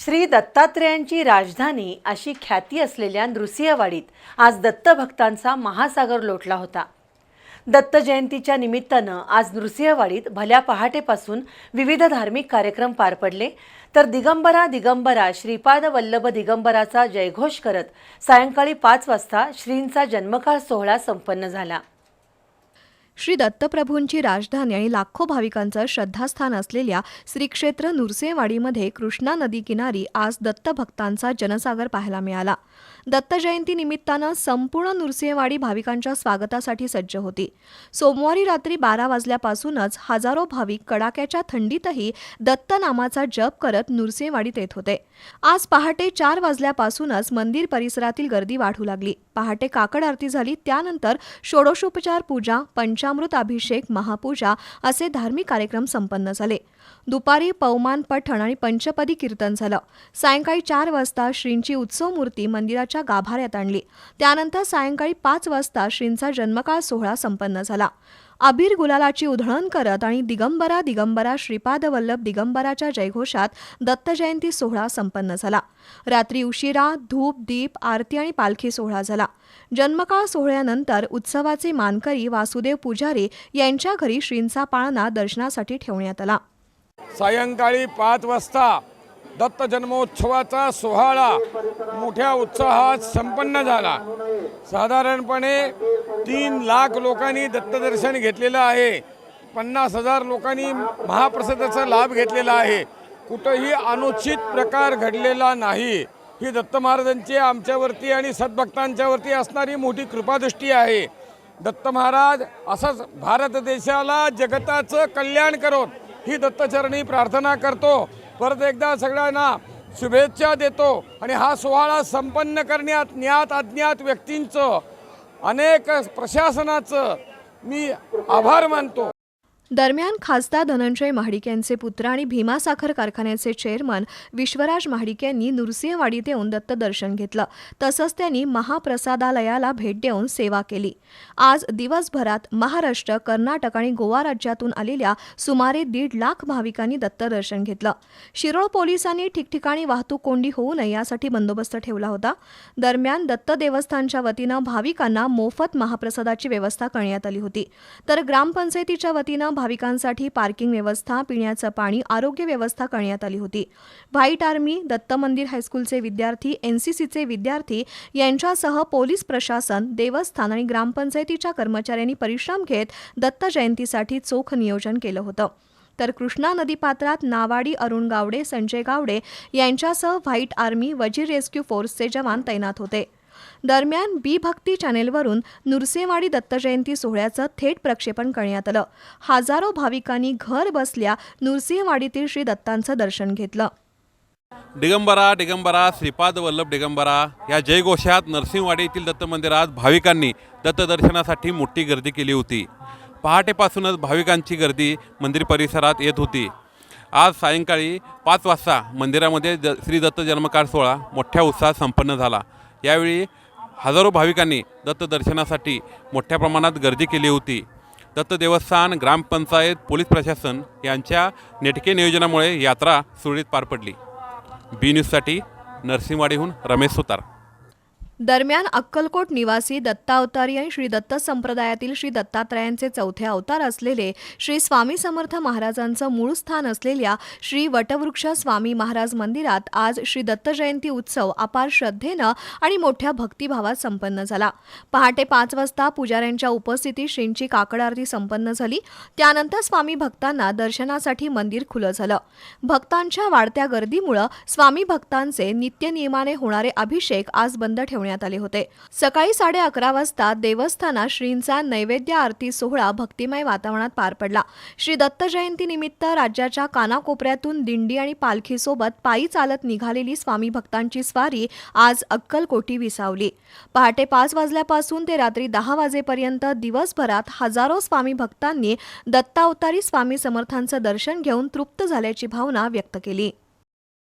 श्री दत्तात्रेयांची राजधानी अशी ख्याती असलेल्या नृसिंहवाडीत आज दत्तभक्तांचा महासागर लोटला होता. दत्त जयंतीच्या निमित्तानं आज नृसिंहवाडीत भल्या पहाटेपासून विविध धार्मिक कार्यक्रम पार पडले तर दिगंबरा दिगंबरा श्रीपाद वल्लभ दिगंबराचा जयघोष करत सायंकाळी पाच वाजता श्रींचा जन्मकाळ सोहळा संपन्न झाला. श्री दत्तप्रभूंची राजधानी आणि लाखो भाविकांचं श्रद्धास्थान असलेल्या श्री क्षेत्र कृष्णा नदी किनारी आज दत्तभक्तांचा जनसागर पाहायला मिळाला. दत्त जयंती निमित्तानं संपूर्ण नृसिंहवाडी भाविकांच्या स्वागतासाठी सज्ज होती. सोमवारी रात्री बारा वाजल्यापासूनच हजारो भाविक कडाक्याच्या थंडीतही दत्त नामाचा जप करत नृसिंहवाडीत येत होते. आज पहाटे चार वाजल्यापासूनच मंदिर परिसरातील गर्दी वाढू लागली. पहाटे काकड आरती झाली. त्यानंतर षोडशोपचार पूजा पंचामृत अभिषेक महापूजा असे धार्मिक कार्यक्रम संपन्न झाले. दुपारी पवमान पठण आणि पंचपदी कीर्तन झालं. सायंकाळी चार वाजता श्रींची उत्सव मूर्ती मंदिराच्या गाभाऱ्यात आणली. त्यानंतर सायंकाळी पाच वाजता श्रींचा जन्मकाळ सोहळा संपन्न झाला. अबीर गुलालाची उधळण करत आणि दिगंबरा दिगंबरा श्रीपाद वल्लभ दिगंबराच्या जयघोषात दत्त जयंती सोहळा संपन्न झाला. रात्री उशिरा धूप दीप आरती आणि पालखी सोहळा झाला. जन्मकाळ सोहळ्यानंतर उत्सवाचे मानकरी वासुदेव पुजारी यांच्या घरी श्रींचा पाळणा दर्शनासाठी ठेवण्यात आला. सायंकाळी पाच वाजता दत्त जन्मोत्सवाचा सोहळा मोठ्या उत्साहात संपन्न झाला. साधारणपणे तीन लाख लोकांनी दत्तदर्शन घेतलेलं आहे. पन्नास हजार लोकांनी महाप्रसादाचा लाभ घेतलेला आहे. कुठंही अनुचित प्रकार घडलेला नाही. ही दत्त महाराजांची आमच्यावरती आणि सद्भक्तांच्यावरती असणारी मोठी कृपादृष्टी आहे. दत्त महाराज असंच भारत देशाला जगताचं कल्याण करोत. ही दत्तचरणी प्रार्थना करतो. परत एकदा सगळ्यांना शुभेच्छा देतो आणि हा सोहळा संपन्न करण्यात ज्ञात अज्ञात व्यक्तींचं अनेक प्रशासनाचं मी आभार मानतो. दरम्यान खासदार धनंजय महाडिक यांचे पुत्र आणि भीमा साखर कारखान्याचे चेअरमन विश्वराज महाडिक यांनी नृसिंहवाडीत येऊन दत्तदर्शन घेतलं. तसंच त्यांनी महाप्रसादालयाला भेट देऊन सेवा केली. आज दिवसभरात महाराष्ट्र कर्नाटक आणि गोवा राज्यातून आलेल्या सुमारे दीड लाख भाविकांनी दत्तदर्शन घेतलं. शिरोळ पोलिसांनी ठिकठिकाणी वाहतूक कोंडी होऊ नये यासाठी बंदोबस्त ठेवला होता. दरम्यान दत्त देवस्थानच्या वतीनं भाविकांना मोफत महाप्रसादाची व्यवस्था करण्यात आली होती. तर ग्रामपंचायतीच्या वतीनं भाविकांसाठी पार्किंग व्यवस्था पिण्याचं पाणी आरोग्य व्यवस्था करण्यात आली होती. व्हाईट आर्मी दत्त मंदिर हायस्कूलचे विद्यार्थी एनसीसीचे विद्यार्थी यांच्यासह पोलीस प्रशासन देवस्थान आणि ग्रामपंचायतीच्या कर्मचाऱ्यांनी परिश्रम घेत दत्त जयंतीसाठी चोख नियोजन केलं होतं. तर कृष्णा नदीपात्रात नावाडी अरुण गावडे संजय गावडे यांच्यासह व्हाईट आर्मी वजीर रेस्क्यू फोर्सचे जवान तैनात होते. दरम्यान बी भक्ती चॅनेलवरून नृसिंहवाडी दत्तजयंती सोहळ्याचं थेट प्रक्षेपण करण्यात आलं. हजारो भाविकांनी घर बसल्या नृसिंहवाडीतील श्री दत्तांचं दर्शन घेतलं. दिगंबरा दिगंबरा श्रीपाद वल्लभ दिगंबरा या जयघोषात नरसिंहवाडी येथील दत्त मंदिरात भाविकांनी दत्तदर्शनासाठी मोठी गर्दी केली होती. पहाटेपासूनच भाविकांची गर्दी मंदिर परिसरात येत होती. आज सायंकाळी पाच वाजता मंदिरामध्ये द श्री दत्त जन्मकाळ सोहळा मोठ्या उत्साहात संपन्न झाला. यावेळी हजारो भाविकांनी दत्तदर्शनासाठी मोठ्या प्रमाणात गर्दी केली होती. दत्त देवस्थान ग्रामपंचायत पोलीस प्रशासन यांच्या नेटके नियोजनामुळे यात्रा सुरळीत पार पडली. बी न्यूजसाठी नरसिंहवाडीहून रमेश सुतार. दरम्यान अक्कलकोट निवासी दत्तावतारी आणि श्री दत्त संप्रदायातील श्री दत्तात्रयांचे चौथे अवतार असलेले श्री स्वामी समर्थ महाराजांचं मूळ स्थान असलेल्या श्री वटवृक्ष स्वामी महाराज मंदिरात आज श्री दत्त जयंती उत्सव अपार श्रद्धेनं आणि मोठ्या भक्तिभावात संपन्न झाला. पहाटे पाच वाजता पुजाऱ्यांच्या उपस्थितीत श्रींची काकड आरती संपन्न झाली. त्यानंतर स्वामी भक्तांना दर्शनासाठी मंदिर खुलं झालं. भक्तांच्या वाढत्या गर्दीमुळं स्वामी भक्तांचे नित्यनियमाने होणारे अभिषेक आज बंद ठेवण्यात आले होते. सकाळी साडे अकरा वाजता देवस्थानात श्रींचा नैवेद्य आरती सोहळा भक्तिमय वातावरणात पार पडला. श्री दत्त जयंतीनिमित्त राज्याच्या कानाकोपऱ्यातून दिंडी आणि पालखीसोबत पायी चालत निघालेली स्वामी भक्तांची स्वारी आज अक्कलकोटी विसावली. पहाटे पाच वाजल्यापासून ते रात्री दहा वाजेपर्यंत दिवसभरात हजारो स्वामी भक्तांनी दत्तावतारी स्वामी समर्थांचं दर्शन घेऊन तृप्त झाल्याची भावना व्यक्त केली.